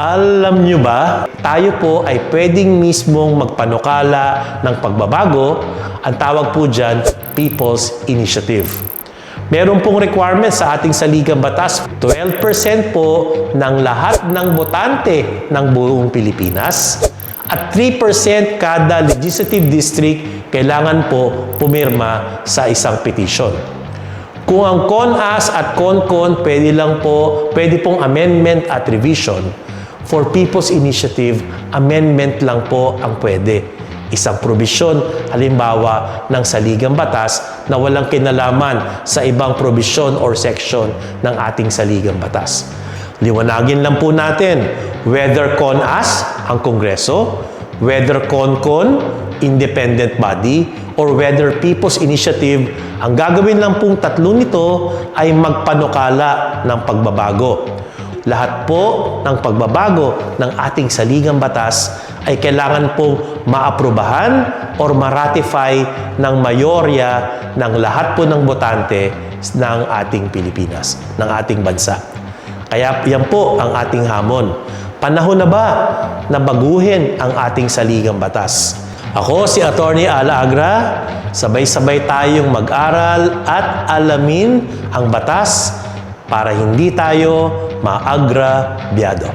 Alam nyo ba, tayo po ay pwedeng mismong magpanukala ng pagbabago. Ang tawag po dyan, People's Initiative. Meron pong requirement sa ating saligang batas. 12% po ng lahat ng botante ng buong Pilipinas at 3% kada legislative district kailangan po pumirma sa isang petition. Kung ang CONAS at CONCON pwede lang po, pwede pong amendment at revision, for People's Initiative, amendment lang po ang pwede. Isang probisyon, halimbawa, ng saligang batas na walang kinalaman sa ibang probisyon or section ng ating saligang batas. Liwanagin lang po natin whether CONAS, ang Kongreso, whether CONCON, independent body, or whether People's Initiative, ang gagawin lang pong tatlo nito ay magpanukala ng pagbabago. Lahat po ng pagbabago ng ating saligang batas ay kailangan pong maaprubahan or maratify ng mayorya ng lahat po ng botante ng ating Pilipinas, ng ating bansa. Kaya yan po ang ating hamon. Panahon na ba na baguhin ang ating saligang batas? Ako si Attorney Ala Agra, sabay-sabay tayong mag-aral at alamin ang batas para hindi tayo maagrabyado.